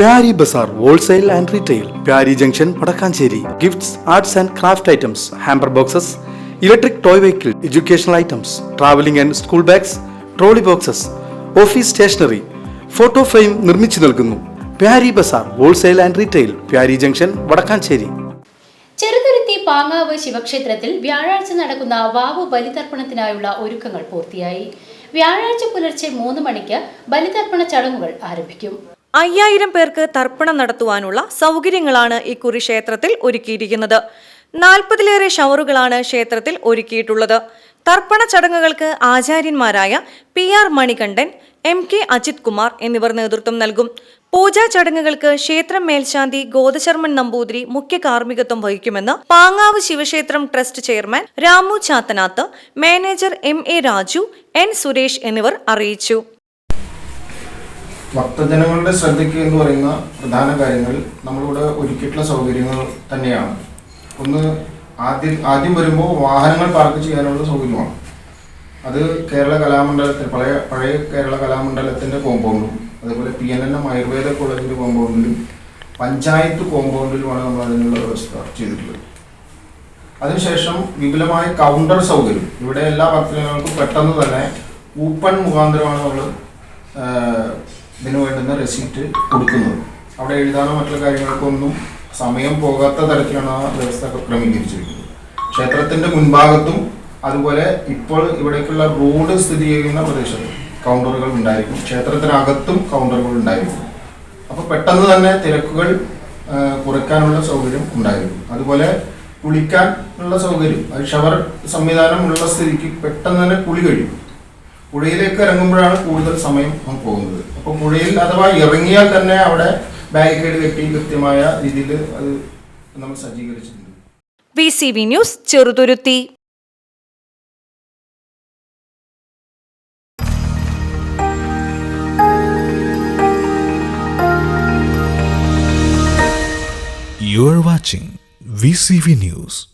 Pyari Bazar wholesale and retail Pyari junction Vadakkanchery. Gifts arts and craft items hamper boxes electric toy vehicle educational items travelling and school bags trolley boxes office stationery photo frame നിർമ്മിച്ചു നൽകുന്നു. Pyari Bazar wholesale and retail Pyari junction Vadakkanchery. Cheruthuruthy Pangavu ശിവക്ഷേത്രത്തിൽ വ്യാഴാഴ്ച നടക്കുന്ന വാവ് ബലിതർപ്പണത്തിനായുള്ള ഒരുക്കങ്ങൾ പൂർത്തിയായി. വ്യാഴാഴ്ച പുലർച്ചെ മൂന്ന് മണിക്ക് ബലിതർപ്പണ ചടങ്ങുകൾ ആരംഭിക്കും. അയ്യായിരം പേർക്ക് തർപ്പണം നടത്തുവാനുള്ള സൗകര്യങ്ങളാണ് ഇക്കുറി ക്ഷേത്രത്തിൽ ഒരുക്കിയിരിക്കുന്നത്. നാൽപ്പതിലേറെ ഷവറുകളാണ് ക്ഷേത്രത്തിൽ ഒരുക്കിയിട്ടുള്ളത്. തർപ്പണ ചടങ്ങുകൾക്ക് ആചാര്യന്മാരായ P R Manikandan M K Ajith Kumar എന്നിവർ നേതൃത്വം നൽകും. പൂജാ ചടങ്ങുകൾക്ക് ക്ഷേത്രം മേൽശാന്തി ഗോദശർമ്മൻ നമ്പൂതിരി മുഖ്യ കാർമ്മികത്വം വഹിക്കുമെന്ന് പാങ്ങാവ് ശിവക്ഷേത്രം trust chairman Ramu Chathanath manager M A Raju N Suresh എന്നിവർ അറിയിച്ചു. ഭക്തജനങ്ങളുടെ ശ്രദ്ധയ്ക്ക് എന്ന് പറയുന്ന പ്രധാന കാര്യങ്ങൾ നമ്മളിവിടെ ഒരുക്കിയിട്ടുള്ള സൗകര്യങ്ങൾ തന്നെയാണ്. ഒന്ന് ആദ്യം ആദ്യം വരുമ്പോൾ വാഹനങ്ങൾ പാർക്ക് ചെയ്യാനുള്ള സൗകര്യമാണ്. അത് കേരള കലാമണ്ഡലത്തിൽ പഴയ പഴയ കേരള കലാമണ്ഡലത്തിന്റെ കോമ്പൗണ്ടും അതുപോലെ P N N M Ayurveda കോളേജിന്റെ കോമ്പൗണ്ടിലും പഞ്ചായത്ത് കോമ്പൗണ്ടിലുമാണ് നമ്മൾ അതിനുള്ള വ്യവസ്ഥ ചെയ്തിട്ടുള്ളത്. അതിനുശേഷം വിപുലമായ കൗണ്ടർ സൗകര്യം. ഇവിടെ എല്ലാ ഭക്തജനങ്ങൾക്കും പെട്ടെന്ന് തന്നെ കൂപ്പൺ മുഖാന്തരമാണ് നമ്മൾ ഇതിനു റെസീപ്റ്റ് കൊടുക്കുന്നത്. അവിടെ എഴുതാനോ മറ്റുള്ള കാര്യങ്ങൾക്കൊന്നും സമയം പോകാത്ത തരത്തിലാണ് ആ വ്യവസ്ഥ ക്രമീകരിച്ചിരിക്കുന്നത്. ക്ഷേത്രത്തിന്റെ മുൻഭാഗത്തും അതുപോലെ ഇപ്പോൾ ഇവിടേക്കുള്ള റോഡ് സ്ഥിതി ചെയ്യുന്ന പ്രദേശത്ത് കൗണ്ടറുകൾ ഉണ്ടായിരിക്കും. ക്ഷേത്രത്തിനകത്തും കൗണ്ടറുകൾ ഉണ്ടായിരിക്കും. അപ്പോൾ പെട്ടെന്ന് തന്നെ തിരക്കുകൾ കുറയ്ക്കാനുള്ള സൗകര്യം ഉണ്ടായിരുന്നു അതുപോലെ കുളിക്കാൻ ഉള്ള സൗകര്യം അത് ഷവർ സംവിധാനം ഉള്ള സ്ഥിതിക്ക് പെട്ടെന്ന് തന്നെ കുളി കഴിയും. പുഴയിലേക്ക് ഇറങ്ങുമ്പോഴാണ് കൂടുതൽ സമയം നമുക്ക് പോകുന്നത്. അപ്പോൾ പുഴയിൽ അഥവാ ഇറങ്ങിയാൽ തന്നെ അവിടെ ബാരിക്കേഡ് കെട്ടി കൃത്യമായ രീതിയിൽ അത് നമ്മൾ സജ്ജീകരിച്ചിട്ടുണ്ട്. V C V news Cheruthuruthy. You are watching VCV News.